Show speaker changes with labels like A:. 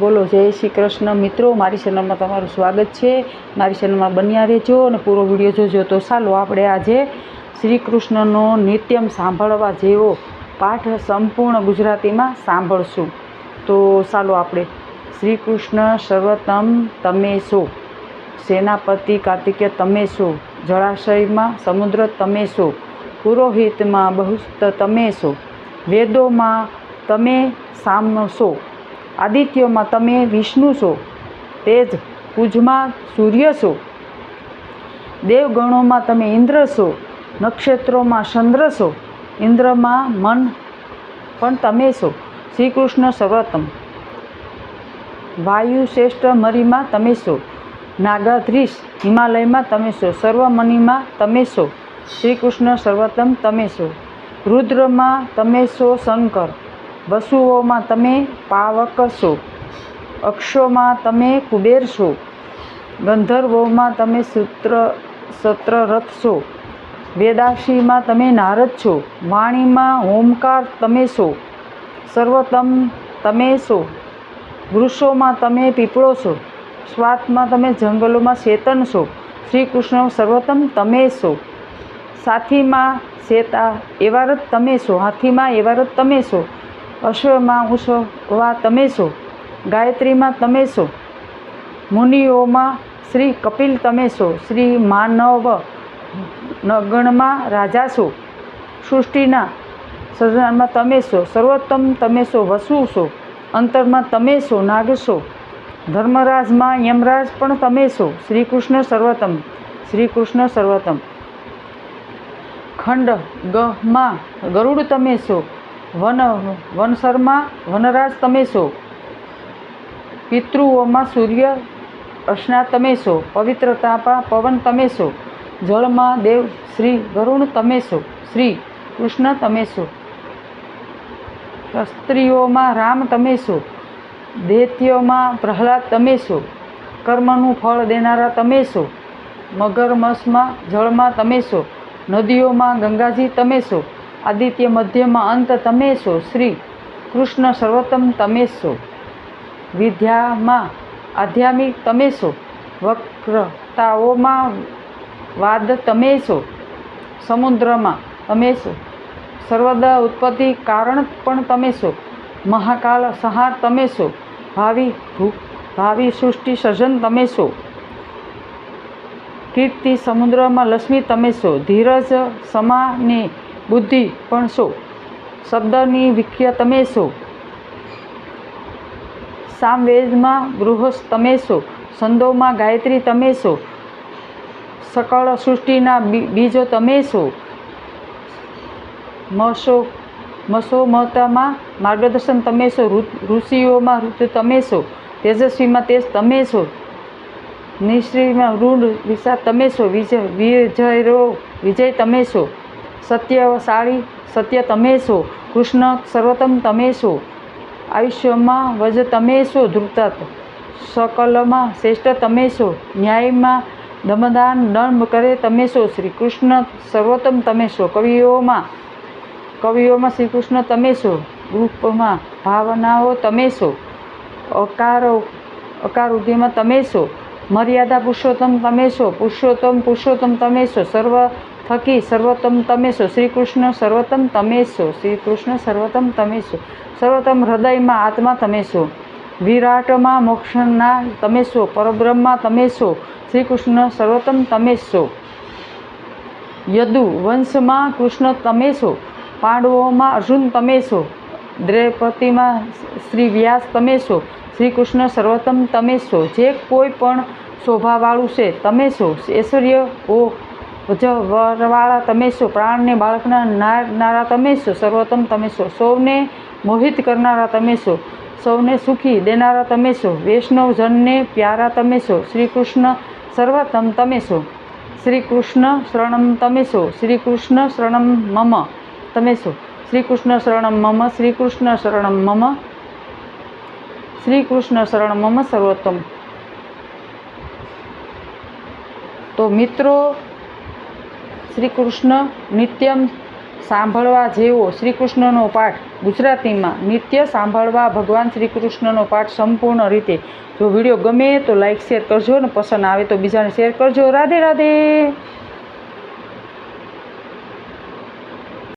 A: બોલો, જય શ્રી કૃષ્ણ. મિત્રો, મારી ચેનલમાં તમારું સ્વાગત છે. મારી ચેનલમાં બન્યા રહેજો અને પૂરો વીડિયો જોજો. તો ચાલો, આપણે આજે શ્રી કૃષ્ણનો નિત્યમ સાંભળવા જેવો પાઠ સંપૂર્ણ ગુજરાતીમાં સાંભળશું. તો ચાલો, આપણે શ્રી કૃષ્ણ સર્વતમ તમે છો. સેનાપતિ કાર્તિકે તમે છો. જળાશયમાં સમુદ્ર, તમે છો. પુરોહિતમાં બહુસ્ત, તમે છો. વેદોમાં તમે સામ છો. આદિત્યોમાં તમે વિષ્ણુ છો તેજ કુજમાં સૂર્ય છો. દેવગણોમાં તમે ઇન્દ્ર છો, નક્ષત્રોમાં ચંદ્ર છો, ઇન્દ્રમાં મન પણ તમે છો. શ્રી કૃષ્ણ સર્વોત્તમ. વાયુ શ્રેષ્ઠ મરીમાં તમે છો. નાગાધ્રીશ હિમાલયમાં તમે છો. સર્વમણીમાં તમે છો. શ્રી કૃષ્ણ સર્વોત્તમ તમે છો. રુદ્રમાં તમે છો શંકર. વસુઓમાં તમે પાવક છો અક્ષોમાં તમે કુબેર છો, ગંધર્વોમાં તમે સૂત્ર, સત્રરથ છો, વેદાશીમાં તમે નારદ છો, વાણીમાં હોમકાર તમે છો, સર્વોત્તમ તમે છો વૃક્ષોમાં તમે પીપળો છો સ્વાતમાં તમે જંગલોમાં ચેતન છો શ્રી કૃષ્ણ સર્વોત્તમ તમે છો, સાથીમાં શેતા એવા રથ તમે છો, હાથીમાં એવા રથ તમે છો અશ્વમાં ઉષવા તમે છો. ગાયત્રીમાં તમે છો. મુનિઓમાં શ્રી કપિલ તમે છો. શ્રી માનવ નગણમાં રાજા છો. સૃષ્ટિના સર્જનમાં તમે છો. સર્વોત્તમ તમે છો. વસુ છો. અંતરમાં તમે છો. નાગ છો. ધર્મરાજમાં યમરાજ પણ તમે છો. શ્રી કૃષ્ણ સર્વોત્તમ. શ્રી કૃષ્ણ સર્વોત્તમ. ખંડ ગમાં ગરુડ તમે છો. વન વનસરમાં વનરાજ તમે છો પિતૃઓમાં સૂર્ય અર્ચના તમે છો પવિત્રતામાં પવન તમે છો જળમાં દેવ શ્રી વરુણ તમે છો શ્રી કૃષ્ણ તમે છો સ્ત્રીઓમાં રામ તમે છો દૈત્યોમાં પ્રહલાદ તમે છો કર્મનું ફળ દેનારા તમે છો મગરમસમાં જળમાં તમે છો નદીઓમાં ગંગાજી તમે છો આદિત્ય મધ્યમાં અંત તમે છો. શ્રી કૃષ્ણ સર્વોત્તમ તમે છો. વિદ્યામાં આધ્યાત્મિક તમે છો. વક્રતાઓમાં વાદ તમે છો. સમુદ્રમાં તમે છો. સર્વદા ઉત્પત્તિ કારણ પણ તમે છો. મહાકાલ સહાર તમે છો. ભાવિ ભાવિ સૃષ્ટિ સર્જન તમે છો. કીર્તિ સમુદ્રમાં લક્ષ્મી તમે છો. ધીરજ સમાની બુદ્ધિ પણ છો શબ્દની વિખ્ય તમે છો સામવેદમાં બૃહસ્ તમે છો સંદોમાં ગાયત્રી તમે છો સકળ સૃષ્ટિના બીજો તમે છો મસો મસોમતામાં માર્ગદર્શન તમે છો ઋષિઓમાં ઋતુ તમે છો તેજસ્વીમાં તેજ તમે છો નિશ્રીમાં ઋણ વિશા તમે છો વિજય, વિજયરો, વિજય તમે છો સત્યશાળી સત્ય તમે છો કૃષ્ણ સર્વોત્તમ તમે છો આયુષ્યમાં વજ તમે છો ધ્રુતત સકલમાં શ્રેષ્ઠ તમે છો ન્યાયમાં દમદાન દંડ કરે તમે છો શ્રી કૃષ્ણ સર્વોત્તમ તમે છો કવિઓમાં કવિઓમાં શ્રી કૃષ્ણ તમે છો રૂપમાં ભાવનાઓ તમે છો અકારો અકાર ઉદ્યમાં તમે છો મર્યાદા પુરુષોત્તમ તમે છો પુરુષોત્તમ પુરુષોત્તમ તમે છો સર્વ થકી સર્વોત્તમ તમે છો શ્રી કૃષ્ણ સર્વોત્તમ તમે છો શ્રી કૃષ્ણ સર્વોત્તમ તમે છો સર્વોત્તમ હૃદયમાં આત્મા તમે છો વિરાટમાં મોક્ષના તમે છો પરબ્રહ્મા તમે છો શ્રી કૃષ્ણ સર્વોત્તમ તમે છો યદુ વંશમાં કૃષ્ણ તમે છો પાંડવોમાં અર્જુન તમે છો દ્રૌપદીમાં શ્રી વ્યાસ તમે છો શ્રી કૃષ્ણ સર્વોત્તમ તમે છો જે કોઈ પણ શોભાવાળું છે તમે છો ઐશ્વર્ય ઓ વરવાળા તમે છો પ્રાણને, બાળકના નારનારા તમે છો સર્વોત્તમ તમે છો સૌને મોહિત કરનારા તમે છો સૌને સુખી દેનારા તમે છો વૈષ્ણવજનને પ્યારા તમે છો શ્રી કૃષ્ણ સર્વોત્તમ તમે છો શ્રી કૃષ્ણ શરણમ તમે છો શ્રી કૃષ્ણ શરણમ મમ તમે છો શ્રી કૃષ્ણ શરણમ મમ શ્રી કૃષ્ણ શરણમ મમ શ્રી કૃષ્ણ શરણમ મમ સર્વોત્તમ. તો મિત્રો શ્રી કૃષ્ણ નિત્યમ સાંભળવા જેવો શ્રી કૃષ્ણનો પાઠ ગુજરાતીમાં નિત્ય સાંભળવા ભગવાન શ્રી કૃષ્ણનો પાઠ સંપૂર્ણ રીતે. જો વીડિયો ગમે તો લાઇક શેર કરજો અને પસંદ આવે તો બીજાને શેર કરજો. રાધે રાધે!